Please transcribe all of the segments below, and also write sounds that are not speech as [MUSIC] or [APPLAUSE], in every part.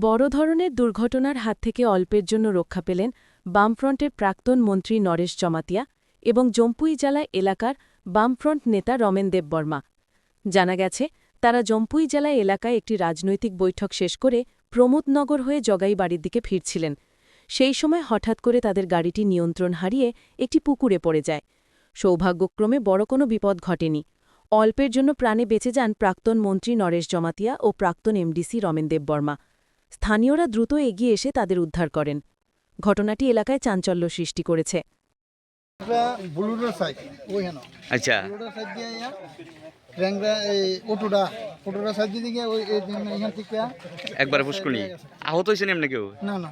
বড় ধরনের দুর্ঘটনার হাত থেকে অল্পের জন্য রক্ষা পেলেন বামফ্রন্টের প্রাক্তন মন্ত্রী নরেশ জমাতিয়া এবং জম্পুই জেলা এলাকার বামফ্রন্ট নেতা রমেন দেববর্মা জানা গেছে, তারা জম্পুই জেলা এলাকায় একটি রাজনৈতিক বৈঠক শেষ করে প্রমোদনগর হয়ে জগাই বাড়ির দিকে ফিরছিলেন। সেই সময় হঠাৎ করে তাদের গাড়িটি নিয়ন্ত্রণ হারিয়ে একটি পুকুরে পড়ে যায়। সৌভাগ্যক্রমে বড় কোনো বিপদ ঘটেনি। অল্পের জন্য প্রাণে বেঁচে যান প্রাক্তন মন্ত্রী নরেশ জমাতিয়া ও প্রাক্তন এমডিসি রমেন দেববর্মা স্থানীয়রা দ্রুত এগিয়ে এসে তাদের উদ্ধার করেন। ঘটনাটি এলাকায় চাঞ্চল্য সৃষ্টি করেছে। আচ্ছা। একবারে পুষ্কুনি আহত হয়েছেন এমনি কেউ? না না।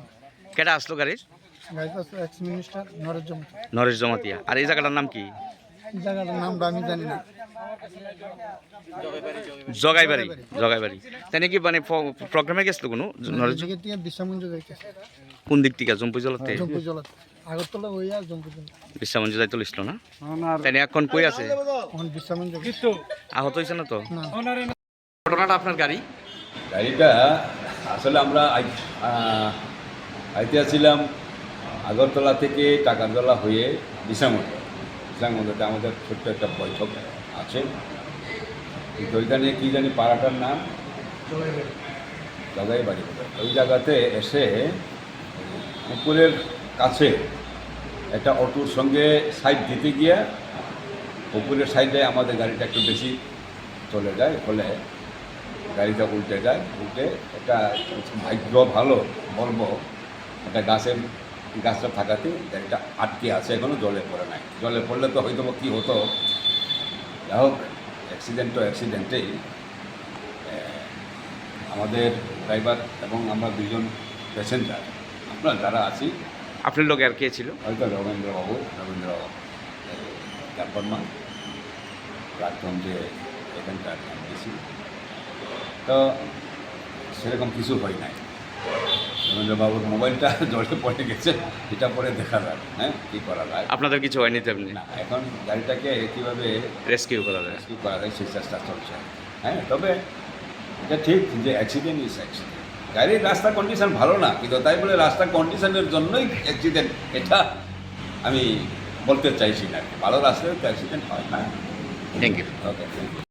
কেটা আসলো গাড়ির? নরেশ জমা জমাতিয়া। আর এই জায়গাটার নাম কি? জায়গাটার নামটা আমি জানি না। জগাইবাড়ি জগাইবাড়ি তাই নাকি মানে প্রোগ্রামে গেছিল কোনো? কোন দিক থেকে জম্পু জলাতে? আগরতলা ওই আর জম্পু বিশ্বামঞ্জ যাইতে লিছিল না? তাই এখন কই আছে। আহত হয়েছে না তো? না। ঘটনাটা আপনার গাড়ি? গাড়িটা আসলে আমরা আইতে আসছিলাম আগরতলা থেকে টাকারতলা হয়ে বিশামন্দ বিশামন্দতে আমাদের ছোট্ট একটা বৈঠক। আছে। কিন্তু ওইখানে কী জানি পাড়াটার নাম? জগাই বাড়ি ওই জায়গাতে এসে পুকুরের কাছে একটা অটোর সঙ্গে সাইড দিতে গিয়ে পুকুরের সাইডে আমাদের গাড়িটা একটু বেশি চলে যায় ফলে গাড়িটা উল্টে যায়। উল্টে একটা ভাগ্য ভালো বলব একটা গাছের গাছটা থাকাতে গাড়িটা আটকে আছে এখনও জলে পড়ে নাই। জলে পড়লে তো হয়তো কী হতো? যাই হোক অ্যাক্সিডেন্ট তো অ্যাক্সিডেন্টেই আমাদের ড্রাইভার এবং আমরা দুজন প্যাসেঞ্জার আমরা যারা আছি আপনার লোক আর কে ছিল? হয়তো রবীন্দ্রবাবু রবীন্দ্র প্রাক্তন যে এখানকার এমডিসি তো সেরকম কিছু হয় নাই। রবীন্দ্রবাবুর মোবাইলটা [LAUGHS] জলে পড়ে গেছে এটা পরে দেখা যায় হ্যাঁ কী করা যায়। আপনাদের কিছু হয়নি তেমনি? না এখন গাড়িটাকে কীভাবে রেস্কিউ করা যায়। রেস্কিউ করা যায় সেই চেষ্টা চলছে। হ্যাঁ তবে এটা ঠিক যে অ্যাক্সিডেন্ট ইজ অ্যাক্সিডেন্ট গাড়ির রাস্তা কন্ডিশন ভালো না কিন্তু তাই বলে রাস্তা কন্ডিশনের জন্যই অ্যাক্সিডেন্ট এটা আমি বলতে চাইছি না। ভালো রাস্তায় তো অ্যাক্সিডেন্ট হয় না। Thank you okay thank you